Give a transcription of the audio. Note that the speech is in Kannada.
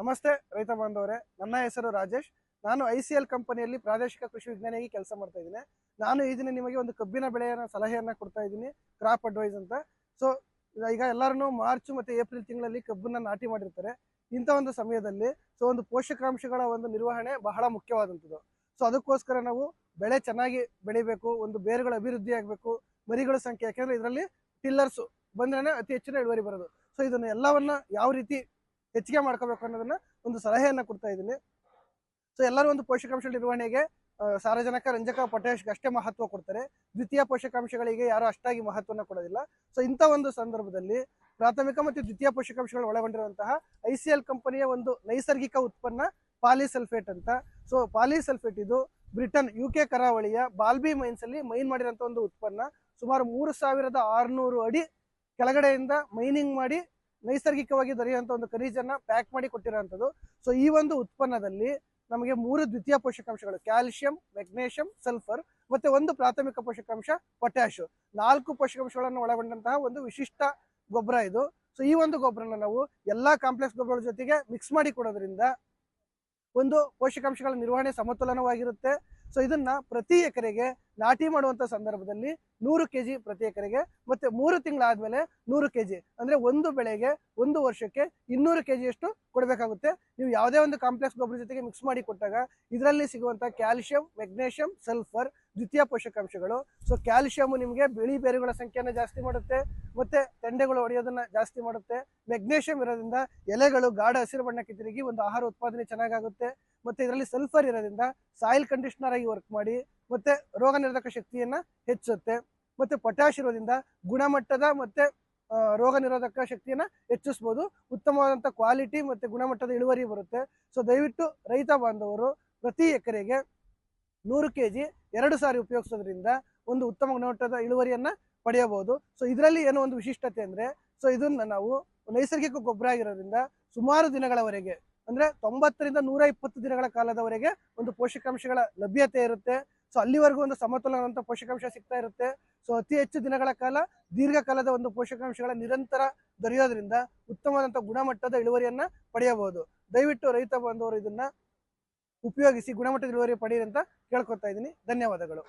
ನಮಸ್ತೆ, ರೈತ ಬಾಂಧವರೇ. ನನ್ನ ಹೆಸರು ರಾಜೇಶ್. ನಾನು ಐ ಸಿ ಎಲ್ ಕಂಪನಿಯಲ್ಲಿ ಪ್ರಾದೇಶಿಕ ಕೃಷಿ ವಿಜ್ಞಾನಿಯಾಗಿ ಕೆಲಸ ಮಾಡ್ತಾ ಇದ್ದೀನಿ. ನಾನು ಈ ದಿನ ನಿಮಗೆ ಒಂದು ಕಬ್ಬಿನ ಬೆಳೆಯ ಸಲಹೆಯನ್ನು ಕೊಡ್ತಾ ಇದ್ದೀನಿ ಕ್ರಾಪ್ ಅಡ್ವೈಸ್ ಅಂತ. ಸೊ ಈಗ ಎಲ್ಲರೂ ಮಾರ್ಚ್ ಮತ್ತು ಏಪ್ರಿಲ್ ತಿಂಗಳಲ್ಲಿ ಕಬ್ಬನ್ನ ನಾಟಿ ಮಾಡಿರ್ತಾರೆ. ಇಂಥ ಒಂದು ಸಮಯದಲ್ಲಿ ಸೊ ಒಂದು ಪೋಷಕಾಂಶಗಳ ಒಂದು ನಿರ್ವಹಣೆ ಬಹಳ ಮುಖ್ಯವಾದಂಥದ್ದು. ಸೊ ಅದಕ್ಕೋಸ್ಕರ ನಾವು ಬೆಳೆ ಚೆನ್ನಾಗಿ ಬೆಳಿಬೇಕು, ಒಂದು ಬೇರುಗಳ ಅಭಿವೃದ್ಧಿ ಆಗಬೇಕು, ಮರಿಗಳ ಸಂಖ್ಯೆ, ಯಾಕೆಂದರೆ ಇದರಲ್ಲಿ ಟಿಲ್ಲರ್ಸು ಬಂದ್ರೆ ಅತಿ ಹೆಚ್ಚಿನ ಇಳುವರಿ ಬರೋದು. ಸೊ ಇದನ್ನು ಎಲ್ಲವನ್ನ ಯಾವ ರೀತಿ ಹೆಚ್ಚಿಗೆ ಮಾಡ್ಕೋಬೇಕು ಅನ್ನೋದನ್ನ ಒಂದು ಸಲಹೆಯನ್ನ ಕೊಡ್ತಾ ಇದ್ದೀನಿ. ಸೊ ಎಲ್ಲರೂ ಒಂದು ಪೋಷಕಾಂಶ ನಿರ್ವಹಣೆಗೆ ಸಾರಜನಕ, ರಂಜಕ ಪೊಟ್ಯಾಶ್ಗೆ ಅಷ್ಟೇ ಮಹತ್ವ ಕೊಡ್ತಾರೆ. ದ್ವಿತೀಯ ಪೋಷಕಾಂಶಗಳಿಗೆ ಯಾರು ಅಷ್ಟಾಗಿ ಮಹತ್ವನ ಕೊಡೋದಿಲ್ಲ. ಸೊ ಇಂಥ ಒಂದು ಸಂದರ್ಭದಲ್ಲಿ ಪ್ರಾಥಮಿಕ ಮತ್ತು ದ್ವಿತೀಯ ಪೋಷಕಾಂಶಗಳು ಒಳಗೊಂಡಿರುವಂತಹ ಐ ಸಿ ಎಲ್ ಕಂಪನಿಯ ಒಂದು ನೈಸರ್ಗಿಕ ಉತ್ಪನ್ನ ಪಾಲಿಸಲ್ಫೇಟ್ ಅಂತ. ಸೊ ಪಾಲಿಸಲ್ಫೇಟ್ ಇದು ಬ್ರಿಟನ್ ಯು ಕೆ ಕರಾವಳಿಯ ಬಾಲ್ಬಿ ಮೈನ್ಸ್ ಅಲ್ಲಿ ಮೈನ್ ಮಾಡಿರೋಂಥ ಒಂದು ಉತ್ಪನ್ನ. ಸುಮಾರು ಮೂರು ಸಾವಿರದ ಆರುನೂರು ಅಡಿ ಕೆಳಗಡೆಯಿಂದ ಮೈನಿಂಗ್ ಮಾಡಿ ನೈಸರ್ಗಿಕವಾಗಿ ದೊರೆಯುವಂತ ಒಂದು ಖನಿಜನ್ನ ಪ್ಯಾಕ್ ಮಾಡಿ ಕೊಟ್ಟಿರುವಂಥದ್ದು. ಸೊ ಈ ಒಂದು ಉತ್ಪನ್ನದಲ್ಲಿ ನಮಗೆ ಮೂರು ದ್ವಿತೀಯ ಪೋಷಕಾಂಶಗಳು ಕ್ಯಾಲ್ಸಿಯಂ ಮೆಗ್ನೇಷಿಯಂ ಸಲ್ಫರ್ ಮತ್ತೆ ಒಂದು ಪ್ರಾಥಮಿಕ ಪೋಷಕಾಂಶ ಪೊಟ್ಯಾಶ್ ನಾಲ್ಕು ಪೋಷಕಾಂಶಗಳನ್ನು ಒಳಗೊಂಡಂತಹ ಒಂದು ವಿಶಿಷ್ಟ ಗೊಬ್ಬರ ಇದು. ಸೊ ಈ ಒಂದು ಗೊಬ್ಬರನ ನಾವು ಎಲ್ಲಾ ಕಾಂಪ್ಲೆಕ್ಸ್ ಗೊಬ್ಬರಗಳ ಜೊತೆಗೆ ಮಿಕ್ಸ್ ಮಾಡಿ ಕೊಡೋದ್ರಿಂದ ಒಂದು ಪೋಷಕಾಂಶಗಳ ನಿರ್ವಹಣೆ ಸಮತೋಲನವಾಗಿರುತ್ತೆ. ಸೊ ಇದನ್ನ ಪ್ರತಿ ಎಕರೆಗೆ ನಾಟಿ ಮಾಡುವಂತ ಸಂದರ್ಭದಲ್ಲಿ ನೂರು ಕೆಜಿ ಪ್ರತಿ ಎಕರೆಗೆ ಮತ್ತೆ ಮೂರು ತಿಂಗಳಾದ್ಮೇಲೆ ನೂರು ಕೆಜಿ ಅಂದ್ರೆ ಒಂದು ಬೆಳೆಗೆ ಒಂದು ವರ್ಷಕ್ಕೆ ಇನ್ನೂರು ಕೆಜಿಯಷ್ಟು ಕೊಡಬೇಕಾಗುತ್ತೆ. ನೀವು ಯಾವುದೇ ಒಂದು ಕಾಂಪ್ಲೆಕ್ಸ್ ಗೊಬ್ಬರ ಜೊತೆಗೆ ಮಿಕ್ಸ್ ಮಾಡಿ ಕೊಟ್ಟಾಗ ಇದರಲ್ಲಿ ಸಿಗುವಂತ ಕ್ಯಾಲ್ಸಿಯಂ ಮೆಗ್ನೇಷಿಯಂ ಸಲ್ಫರ್ ದ್ವಿತೀಯ ಪೋಷಕಾಂಶಗಳು. ಸೊ ಕ್ಯಾಲ್ಶಿಯಮ್ ನಿಮಗೆ ಬಿಳಿ ಬೇರುಗಳ ಸಂಖ್ಯೆಯನ್ನು ಜಾಸ್ತಿ ಮಾಡುತ್ತೆ. ಮತ್ತೆ ತೆಂಡೆಗಳು ಒಡೆಯೋದನ್ನ ಜಾಸ್ತಿ ಮಾಡುತ್ತೆ. ಮೆಗ್ನೇಷಿಯಂ ಇರೋದ್ರಿಂದ ಎಲೆಗಳು, ಗಾಢ ಹಸಿರು ಬಣ್ಣಕ್ಕೆ ತಿರುಗಿ ಒಂದು ಆಹಾರ ಉತ್ಪಾದನೆ ಚೆನ್ನಾಗಾಗುತ್ತೆ. ಮತ್ತೆ ಇದರಲ್ಲಿ ಸಲ್ಫರ್ ಇರೋದ್ರಿಂದ ಸಾಯಿಲ್ ಕಂಡೀಷನರ್ ಆಗಿ ವರ್ಕ್ ಮಾಡಿ, ಮತ್ತೆ ರೋಗ ನಿರೋಧಕ ಶಕ್ತಿಯನ್ನ ಹೆಚ್ಚುತ್ತೆ ಮತ್ತೆ ಪೊಟ್ಯಾಶ್ ಇರೋದ್ರಿಂದ ಗುಣಮಟ್ಟದ ಮತ್ತೆ ರೋಗ ನಿರೋಧಕ ಶಕ್ತಿಯನ್ನ ಹೆಚ್ಚಿಸ್ಬೋದು. ಉತ್ತಮವಾದಂತ ಕ್ವಾಲಿಟಿ ಮತ್ತೆ ಗುಣಮಟ್ಟದ ಇಳುವರಿ ಬರುತ್ತೆ. ಸೊ ದಯವಿಟ್ಟು ರೈತ ಬಾಂಧವರು ಪ್ರತಿ ಎಕರೆಗೆ ನೂರು ಕೆಜಿ ಎರಡು ಸಾರಿ ಉಪಯೋಗಿಸೋದ್ರಿಂದ ಒಂದು ಉತ್ತಮ ಗುಣಮಟ್ಟದ ಇಳುವರಿಯನ್ನು ಪಡೆಯಬಹುದು. ಸೊ ಇದರಲ್ಲಿ ಏನೋ ಒಂದು ವಿಶಿಷ್ಟತೆ ಅಂದರೆ ಸೊ ಇದನ್ನು ನಾವು ನೈಸರ್ಗಿಕ ಗೊಬ್ಬರ ಆಗಿರೋದ್ರಿಂದ ಸುಮಾರು ದಿನಗಳವರೆಗೆ, ಅಂದರೆ ತೊಂಬತ್ತರಿಂದ ನೂರ ಇಪ್ಪತ್ತು ದಿನಗಳ ಕಾಲದವರೆಗೆ ಒಂದು ಪೋಷಕಾಂಶಗಳ ಲಭ್ಯತೆ ಇರುತ್ತೆ. ಸೊ ಅಲ್ಲಿವರೆಗೂ ಒಂದು ಸಮತೋಲನವಂತ ಪೋಷಕಾಂಶ ಸಿಗ್ತಾ ಇರುತ್ತೆ. ಸೊ ಅತಿ ಹೆಚ್ಚು ದಿನಗಳ ಕಾಲ ದೀರ್ಘಕಾಲದ ಒಂದು ಪೋಷಕಾಂಶಗಳ ನಿರಂತರ ದೊರೆಯೋದ್ರಿಂದ ಉತ್ತಮವಾದಂಥ ಗುಣಮಟ್ಟದ ಇಳುವರಿಯನ್ನ ಪಡೆಯಬಹುದು. ದಯವಿಟ್ಟು ರೈತ ಬಾಂಧವರು ಇದನ್ನ ಉಪಯೋಗಿಸಿ ಗುಣಮಟ್ಟದ ಇಳುವರಿ ಪಡೆಯಿರಿ ಅಂತ ಕೇಳ್ಕೊತಾ ಇದ್ದೀನಿ. ಧನ್ಯವಾದಗಳು.